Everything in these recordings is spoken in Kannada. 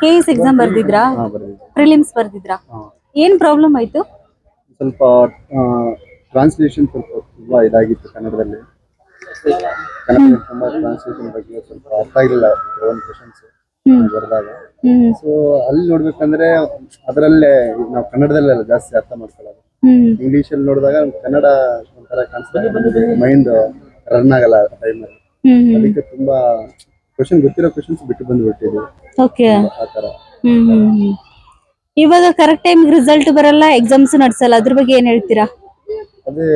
ಕೆ ಎಸ್ ಎಕ್ಸಾಮ್ ಬರ್ದಿದ್ರಾ? ಹಾ ಬರ್ದಿದ್ದೆ. ಪ್ರಿಲಿಮ್ಸ್ ಬರ್ದಿದ್ರಾ? ಹಾ. ಏನ್ ಪ್ರಾಬ್ಲಮ್ ಆಯ್ತು? ಸ್ವಲ್ಪ ಟ್ರಾನ್ಸ್ಲೇಷನ್ ಸ್ವಲ್ಪ ತುಂಬಾ ಇದಾಗಿತ್ತು ಕನ್ನಡದಲ್ಲಿ. ಕನ್ನಡದಲ್ಲಿ ತುಂಬಾ ಟ್ರಾನ್ಸ್ಲೇಷನ್ ಬಗ್ಗೆ ಸ್ವಲ್ಪ ಅರ್ಥ ಆಗಿಲ್ಲ ಕೆಲವೊಂದು ಕ್ವಶನ್ಸ್ ಬರೆದಾಗ. ಹ್ಮ್. ಸೊ ಅಲ್ಲಿ ನೋಡ್ಬೇಕಂದ್ರೆ ಅದರಲ್ಲೇ ನಾವು ಕನ್ನಡದಲ್ಲೆಲ್ಲ ಜಾಸ್ತಿ ಅರ್ಥ ಮಾಡ್ಕೊಳ್ಳೋದು. ಹ್ಮ್. ಇಂಗ್ಲಿಷ್ ಅಲ್ಲಿ ನೋಡಿದಾಗ ಕನ್ನಡ ಒಂಥರ ಕಾಣಿಸ್ತಾ ಮೈಂಡ್ ರನ್ ಆಗಲ್ಲ ಟೈಮ್ ಟೈಮಲ್ಲಿ ಹ್ಮ್ ಹ್ಮ್. ಅದಕ್ಕೆ ತುಂಬಾ ಕ್ವಶನ್ ಗೊತ್ತಿರೋ ಕ್ವಶನ್ಸ್ ಬಿಟ್ಟು ಬಂದ್ಬಿಟ್ಟಿದ್ವಿ ಓಕೆ ಆ ತರ ಹ್ಮ್ ಹ್ಮ್ ಹ್ಮ್. ಇವಾಗ ಕರೆಕ್ಟ್ ಟೈಮ್ ರಿಸಲ್ಟ್ ಬರಲ್ಲ ಎಕ್ಸಾಮ್ಸ್ ನಡೆಸಲ್ಲ ಅದ್ರ ಬಗ್ಗೆ ಏನ್ ಹೇಳ್ತೀರಾ? ಅದೇ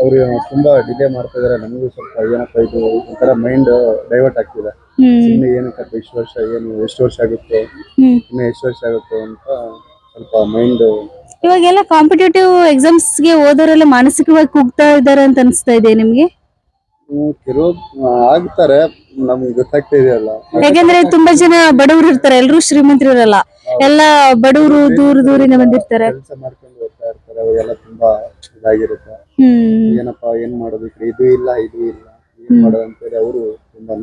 ಅವರು ತುಂಬಾ ಡಿಲೇ ಮಾಡ್ತಾ ಇದಾರೆ ನಮಗೂ ಸ್ವಲ್ಪ ಏನಪ್ಪ ಇದು ಒಂಥರ ಮೈಂಡ್ ಡೈವರ್ಟ್ ಆಗ್ತಿದೆ. ಹ್ಮ್. ಏನಕ್ಕಪ್ಪ ಇಷ್ಟು ವರ್ಷ ಏನು ಎಷ್ಟು ವರ್ಷ ಆಗುತ್ತೆ ಹ್ಮ್. ಇನ್ನು ಎಷ್ಟು ವರ್ಷ ಆಗುತ್ತೆ ಅಂತ ಸ್ವಲ್ಪ ಮೈಂಡ್ ಇವಾಗೆಲ್ಲ ಕಾಂಪಿಟೇಟಿವ್ ಎಕ್ಸಾಮ್ಸ್ಗೆ ಓದೋರೆಲ್ಲ ಮಾನಸಿಕವಾಗಿ ಕುಗ್ತಾ ಇದ್ದಾರೆ ಅಂತ ಅನ್ಸ್ತಾ ಇದೆ ನಿಮ್ಗೆ? ಕೆಲವು ಆಗ್ತಾರೆ ನಮ್ಗೆ ಗೊತ್ತಾಗ್ತಿದೆಯಲ್ಲ ಯಾಕಂದ್ರೆ ತುಂಬಾ ಜನ ಬಡವರು ಇರ್ತಾರೆ ಎಲ್ರು ಶ್ರೀಮಂತರು ಇರಲ್ಲ ಎಲ್ಲ ಬಡವರು ದೂರ ದೂರಿಂದ ಬಂದಿರ್ತಾರೆ ಕೆಲಸ ಮಾಡ್ಕೊಂಡು ಹೋಗ್ತಾ ಇರ್ತಾರೆ ಅವೆಲ್ಲ ತುಂಬಾ ಇದಾಗಿರುತ್ತೆ. ಹ್ಮ್. ಏನಪ್ಪ ಏನ್ ಮಾಡೋದು? ಇದು ಇಲ್ಲ ಇದು ಇಲ್ಲ ಏನ್ ಮಾಡೋದು ಅಂತೇಳಿ ಅವರು ತುಂಬಾ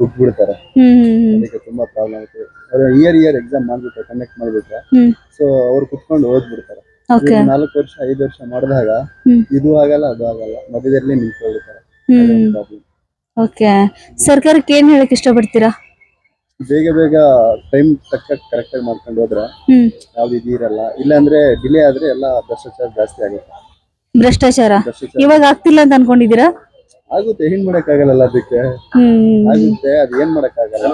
ಬಿಡ್ತಾರೆ ಹ್ಮ್ ಹ್ಮ್ ಅದಕ್ಕೆ ತುಂಬಾ ಪ್ರಾಬ್ಲಮ್ ಆಗುತ್ತೆ. ಅವ್ರು ಇಯರ್ ಇಯರ್ ಎಕ್ಸಾಮ್ ಮಾಡ್ಬಿಟ್ರೆ ಕಂಡಕ್ಟ್ ಮಾಡ್ಬಿಟ್ರೆ ಹ್ಮ್. ಸೊ ಅವ್ರು ಕುತ್ಕೊಂಡು ಓದ್ಬಿಡ್ತಾರೆ. ಓಕೆ ನಾಲ್ಕು ವರ್ಷ ಐದು ವರ್ಷ ಮಾಡಿದಾಗ ಹ್ಮ್. ಇದು ಆಗಲ್ಲ ಅದು ಆಗಲ್ಲ. ಮಧ್ಯದಲ್ಲಿ ನಿಂತ್ಕೊಳ್ತಾರೆ. ಹ್ಮ್. ಓಕೆ. ಸರ್ಕಾರಕ್ಕೆ ಏನ್ ಹೇಳಕ್ ಇಷ್ಟಪಡ್ತೀರಾ? ಬೇಗ ಬೇಗ ಟೈಮ್ ತಕ್ಕ ಕರೆಕ್ಟ್ ಆಗಿ ಮಾಡ್ಕೊಂಡು ಹೋದ್ರೆ ಹ್ಮ್. ಯಾವ್ದು ಇದು ಇರಲ್ಲ. ಇಲ್ಲಾಂದ್ರೆ ಡಿಲೇ ಆದ್ರೆ ಎಲ್ಲ ಭ್ರಷ್ಟಾಚಾರ ಜಾಸ್ತಿ ಆಗುತ್ತೆ. ಭ್ರಷ್ಟಾಚಾರ? ಭ್ರಷ್ಟಾಚಾರ. ಇವಾಗ ಆಗ್ತಿಲ್ಲ ಅಂತ ಅನ್ಕೊಂಡಿದೀರಾ ಆಗುತ್ತೆ. ಏನ್ ಮಾಡಕ್ಕಾಗಲ್ಲ ಅದಕ್ಕೆ. ಹ್ಮ್. ಆಗುತ್ತೆ. ಅದ್ ಏನ್ ಮಾಡಕ್ಕಾಗಲ್ಲ.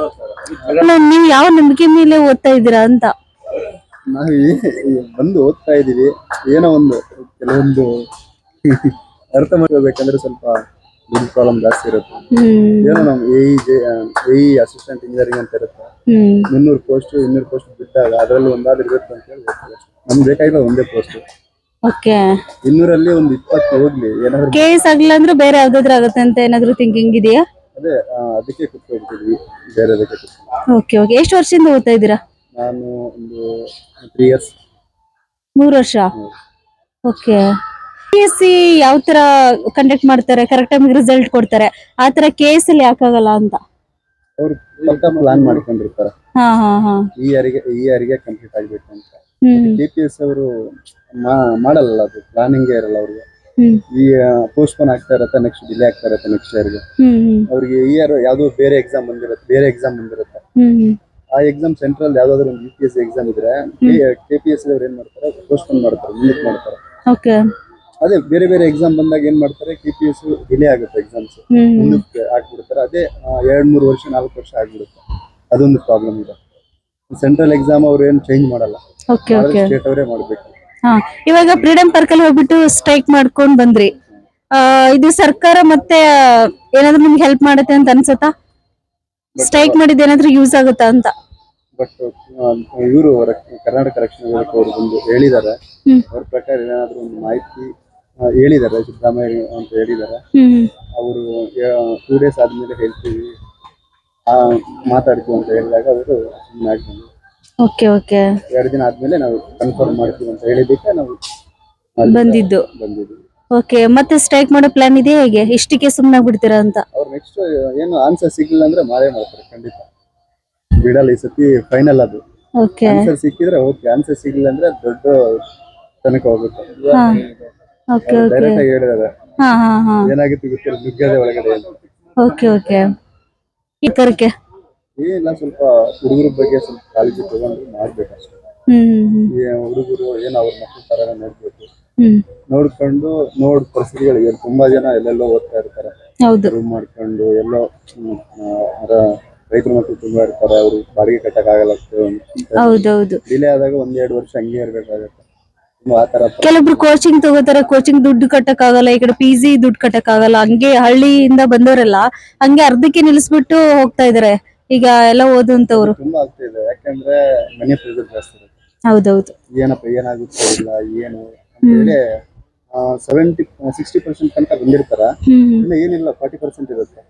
ಅಲ್ಲ ನೀವು ಯಾವ ನಂಬಿಕೆ ಮೇಲೆ ಓದ್ತಾ ಇದ್ದೀರಾ ಅಂತ? ನಾವು ಬಂದು ಓದ್ತಾ ಇದೀವಿ ಏನೋ ಒಂದು ಕೆಲವೊಂದು ಅರ್ಥ ಮಾಡ್ಕೋಬೇಕಂದ್ರೆ ಸ್ವಲ್ಪ ದುಡ್ಡು ಪ್ರಾಬ್ಲಮ್ ಜಾಸ್ತಿ ಇರುತ್ತೆ. ಏನೋ ನಮ್ ಎ ಅಸಿಸ್ಟೆಂಟ್ ಇಂಜಿನಿಯರಿಂಗ್ ಅಂತ ಇರುತ್ತೆ. ಮುನ್ನೂರು ಪೋಸ್ಟ್ ಇನ್ನೂರು ಪೋಸ್ಟ್ ಬಿಟ್ಟಾಗ ಅದರಲ್ಲಿ ಒಂದಾದ್ರೂ ಇರುತ್ತೆ ಅಂತ ಹೇಳಿ. ನಮ್ಗೆ ಬೇಕಾಗಿಲ್ಲ ಒಂದೇ ಪೋಸ್ಟ್ ಓಕೆ. ಇನ್ನೂರಲ್ಲಿ ಒಂದು ಇಪ್ಪತ್ತು ಹೋಗ್ಲಿ ಏನಾದ್ರು ಕೇಸ್ ಆಗಲಿಲ್ಲ ಆಗ್ಲಿಲ್ಲ ಅಂದ್ರೆ ಬೇರೆ ಯಾವ್ದಾದ್ರು ಆಗುತ್ತೆ ಅಂತ ಏನಾದ್ರು ಥಿಂಕಿಂಗ್ ಇದೆಯಾ? ಅದೇ ಆ, ಅದಕ್ಕೆ ಕುತ್ಕೊಳ್ತಿದ್ವಿ ಬೇರೆ ಅದಕ್ಕೆ ಓಕೆ ಓಕೆ. ಎಷ್ಟು ವರ್ಷದಿಂದ ಓದ್ತಾ ಇದ್ದೀರಾ? ನಾನು ಒಂದು ತ್ರೀ ಇಯರ್ಸ್ ಮೂರು ವರ್ಷ? ಓಕೆ. ಎಸ್ ಸಿ ಯಾವ ತರ ಕಂಡಕ್ಟ್ ಮಾಡ್ತಾರೆ ಕರೆಕ್ಟ್ ಟೈಮ್ ರಿಸಲ್ಟ್ ಕೊಡ್ತಾರೆ ಆ ತರ ಕೆ ಎಸ್ ಅಲ್ಲಿ ಯಾಕಾಗಲ್ಲ ಅಂತ? ಅವ್ರು ಸ್ವಲ್ಪ ಪ್ಲಾನ್ ಮಾಡ್ಕೊಂಡಿರ್ತಾರೆ. ಹಾ ಹಾ ಹಾ. ಈ ಯಾರಿಗೆ ಈ ಯಾರಿಗೆ ಕಂಪ್ಲೀಟ್ ಆಗ್ಬೇಕು ಅಂತ. ಹ್ಮ್. ಕೆ ಪಿ ಎಸ್ ಅವರು ಮಾಡಲ್ಲ ಅದು ಪ್ಲಾನಿಂಗ್ ಇರಲ್ಲ ಅವ್ರಿಗೆ. ಹ್ಮ್. ಈ ಪೋಸ್ಟ್ಪೋನ್ ಆಗ್ತಾ ಇರುತ್ತೆ ನೆಕ್ಸ್ಟ್ ಡಿಲೇ ಆಗ್ತಾ ಇರುತ್ತೆ ನೆಕ್ಸ್ಟ್ ಇಯರ್ಗೆ ಹ್ಮ್ ಹ್ಮ್. ಅವ್ರಿಗೆ ಈ ಇಯರ್ ಯಾವುದೋ ಬೇರೆ ಎಕ್ಸಾಮ್ ಬಂದಿರತ್ತೆ ಬೇರೆ ಎಕ್ಸಾಮ್ ಬಂದಿರುತ್ತೆ. ಹ್ಮ್ ಹ್ಮ್. ಆ ಎಕ್ಸಾಮ್ ಸೆಂಟ್ರಲ್ ಯಾವ್ದಾದ್ರು ಒಂದು ಯು ಪಿ ಎಸ್ ಎಕ್ಸಾಮ್ ಇದ್ರೆ ಕೆ ಪಿ ಎಸ್ ಅವ್ರು ಏನ್ ಮಾಡ್ತಾರೆ ಪೋಸ್ಟ್ಪೋನ್ ಮಾಡ್ತಾರೆ ಮುಂದಕ್ಕೆ ಮಾಡ್ತಾರೆ. ಓಕೆ ಅದೇ ಬೇರೆ ಬೇರೆ ಎಕ್ಸಾಮ್ ಬಂದಾಗ ಏನ್ ಮಾಡ್ತಾರೆ? ಕೆ ಪಿ ಎಸ್ ಡಿಲೇ ಆಗುತ್ತೆ ಎಕ್ಸಾಮ್ಸ್ ಮುಂದಕ್ಕೆ ಹಾಕ್ಬಿಡ್ತಾರೆ. ಅದೇ ಎರಡ್ ಮೂರು ವರ್ಷ ನಾಲ್ಕು ವರ್ಷ ಆಗ್ಬಿಡುತ್ತೆ. ಅದೊಂದು ಪ್ರಾಬ್ಲಮ್ ಇದೆ. ಸೆಂಟ್ರಲ್ ಎಕ್ಸಾಮ್ ಅವ್ರು ಏನ್ ಚೇಂಜ್ ಮಾಡಲ್ಲ. ಸ್ಟೇಟ್ ಅವರೇ ಮಾಡ್ಬೇಕು. ಇವಾಗ ಫ್ರೀಡಮ್ ಪಾರ್ಕ್ ಅಲ್ಲಿ ಹೋಗ್ಬಿಟ್ಟು ಸ್ಟ್ರೈಕ್ ಮಾಡ್ಕೊಂಡ್ ಬಂದ್ರಿ. ಇದು ಸರ್ಕಾರ ಮತ್ತೆ ಏನಾದ್ರು ನಿಮ್ಗೆ ಹೆಲ್ಪ್ ಮಾಡುತ್ತೆ ಅಂತ ಅನ್ಸತ್ತಾ? ಸ್ಟ್ರೈಕ್ ಮಾಡಿದ ಏನಾದ್ರು ಯೂಸ್ ಆಗುತ್ತಾ ಅಂತ? ಬಟ್ ಇವರು ಕರ್ನಾಟಕ ರಕ್ಷಣಾ ವೇದಿಕೆ ಅವರು ಬಂದು ಹೇಳಿದ್ದಾರೆ. ಅವ್ರ ಪ್ರಕಾರ ಏನಾದ್ರು ಒಂದು ಮಾಹಿತಿ ಹೇಳಿದ್ದಾರೆ ಸಿದ್ದರಾಮಯ್ಯ ಅಂತ ಹೇಳಿದ್ದಾರೆ. ಅವರು ಟೂ ಡೇಸ್ ಆದ್ಮೇಲೆ ಹೇಳ್ತೀವಿ. ಆ, ಮಾತಾಡ್ತೀವಿ ಅಂತ ಹೇಳಿದಾಗ ಅವರು ಸುಮ್ಮನೆ ಓಕೆ ಓಕೆ. ಎರಡು ದಿನ ಆದ್ಮೇಲೆ ನಾವು ಕನ್ಫರ್ಮ್ ಮಾಡ್ತೀವಿ ಅಂತ ಹೇಳಿದ್ದಕ್ಕೆ ನಾವು ಬಂದಿದ್ದು. ಬಂದಿದ್ದು. ಓಕೆ ಮತ್ತೆ ಸ್ಟ್ರೈಕ್ ಮಾಡೋ ಪ್ಲಾನ್ ಇದೆ ಹೇಗೆ? ಇಷ್ಟಕ್ಕೆ ಸುಮ್ಮನೆ ಬಿಡ್ತೀರಾ ಅಂತ? ಅವ್ರು ನೆಕ್ಸ್ಟ್ ಏನು ಆನ್ಸರ್ ಸಿಗ್ಲಿಲ್ಲ ಅಂದ್ರೆ ಮಾಡೇ ಮಾಡ್ತಾರೆ ಖಂಡಿತ. ಬಿಡಲ್ಲ ಈ ಸತಿ ಫೈನಲ್ ಅದು. ಓಕೆ. ಆನ್ಸರ್ ಸಿಕ್ಕಿದ್ರೆ ಓಕೆ ಆನ್ಸರ್ ಸಿಗ್ಲಿಲ್ಲ ಅಂದ್ರೆ ದೊಡ್ಡ ತನಕ ಹೋಗುತ್ತೆ. ಹಾ. Okay okay. ಡೈರೆಕ್ಟ್ ಆಗಿ ಹೇಳಿದಾರೆ. ಹಾ ಹಾ ಹಾ. ಏನಾಗಿತ್ತು ಗೊತ್ತಿಲ್ಲ ನುಗ್ಗದೆ ಒಳಗಡೆ ಅಂತ. ಓಕೆ ಏನಿಲ್ಲ ಸ್ವಲ್ಪ ಹುಡುಗರ ಬಗ್ಗೆ ಸ್ವಲ್ಪ ಕಾಳಜಿ ತಗೊಂಡು ಮಾಡ್ಬೇಕು ಅಷ್ಟೇ ಹ್ಮ್ ಹ್ಮ್. ಈ ಹುಡುಗರು ಏನು ಅವ್ರ ಮಕ್ಕಳ ತರ ನೋಡ್ಬೇಕು. ಹ್ಮ್. ನೋಡ್ಕೊಂಡು ನೋಡ್ ಪರಿಸ್ಥಿತಿಗಳು ತುಂಬಾ ಜನ ಎಲ್ಲೆಲ್ಲೋ ಓದ್ತಾ ಇರ್ತಾರೆ. ಹೌದು. ರೂಮ್ ಮಾಡ್ಕೊಂಡು ಎಲ್ಲೋ ಹ್ಮ್, ಆ, ರ- ರೈತರ ಮಕ್ಕಳು ತುಂಬಾ ಇರ್ತಾರೆ ಅವರು ಬಾಡಿಗೆ ಕಟ್ಟಕ್ಕಾಗಲ್ಲ ಆಗಲ್ಲ ಡಿಲೇ ಆದಾಗ ಎರಡು ವರ್ಷ ಹಂಗೆ ಇರ್ಬೇಕಾಗತ್ತೆ. ಕೆಲವೊಬ್ರು ಕೋಚಿಂಗ್ ತಗೋತಾರೆ ಕೋಚಿಂಗ್ ದುಡ್ಡು ಕಟ್ಟಕ್ ಆಗಲ್ಲ ಈ ಕಡೆ ಪಿ ಜಿ ದುಡ್ಡು ಕಟ್ಟಕ್ ಆಗಲ್ಲ ಹಂಗೆ ಹಳ್ಳಿಯಿಂದ ಬಂದವರೆಲ್ಲ ಹಂಗೆ ಅರ್ಧಕ್ಕೆ ನಿಲ್ಲಿಸ್ಬಿಟ್ಟು ಹೋಗ್ತಾ ಇದಾರೆ. ಈಗ ಎಲ್ಲ ಓದುವಂತವ್ರು ತುಂಬಾ ಆಗ್ತಾ ಯಾಕಂದ್ರೆ ಮನೆ ಪ್ರೆಸರ್ ಜಾಸ್ತಿ ಇರುತ್ತೆ. ಹೌದೌದು. ಏನಪ್ಪ ಏನಾಗುತ್ತೆ ಇಲ್ಲ ಏನು? ಅಂತ ಹೇಳಿ. ಸೆವೆಂಟಿ ಸಿಕ್ಸ್ಟಿ ಪರ್ಸೆಂಟ್ ತನಕ ಬಂದಿರ್ತಾರ. ಇನ್ನ ಏನಿಲ್ಲ ಫಾರ್ಟಿ ಪರ್ಸೆಂಟ್ ಇರುತ್ತೆ.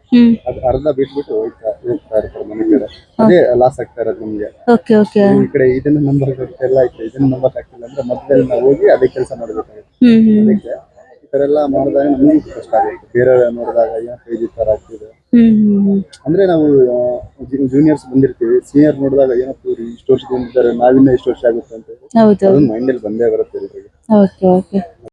ಅದ್ ಅರ್ಧ ಬಿಟ್ಬಿಟ್ಟು ಹೋಗ್ತಾ ಹೋಗ್ತಾ ಇರ್ತಾರೆ ಮನೆ ಕಡೆ. ಅದೇ ಲಾಸ್ ಆಗ್ತಾ ಇರೋದು ನಮ್ಗೆ. Okay okay. ಈ ಕಡೆ ಇದನ್ನ ನಂಬರ್ ಎಲ್ಲ ಐತೆ ಇದನ್ನ ನಂಬರ್ ಆಗ್ತಿಲ್ಲ ಅಂದ್ರೆ ಮೊದಲೇ ನಾವು ಹೋಗಿ ಅದೇ ಕೆಲಸ ಮಾಡ್ಬೇಕಾಗುತ್ತೆ. ಅದಕ್ಕೆ ಈ ತರ ಎಲ್ಲ ಮಾಡಿದಾಗ ನಮಗೂ ಕಷ್ಟ ಆಗುತ್ತೆ. ಬೇರೆ ನೋಡಿದಾಗ ಏನೋ ಪೇಜ್ ಈ ತರ ಆಗ್ತಿದೆ. ಅಂದ್ರೆ ನಾವು ಜೂನಿಯರ್ಸ್ ಬಂದಿರ್ತೀವಿ. ಸೀನಿಯರ್ ನೋಡಿದಾಗ ಏನಪ್ಪ ಇಷ್ಟು ವರ್ಷ ಬಂದಿದ್ದಾರೆ ನಾವಿನ್ನ ಇಷ್ಟು ವರ್ಷ ಆಗುತ್ತೆ ಅಂತ ಮೈಂಡ್ ಅಲ್ಲಿ ಬಂದೇ ಬರುತ್ತೆ ಓಕೆ ಓಕೆ.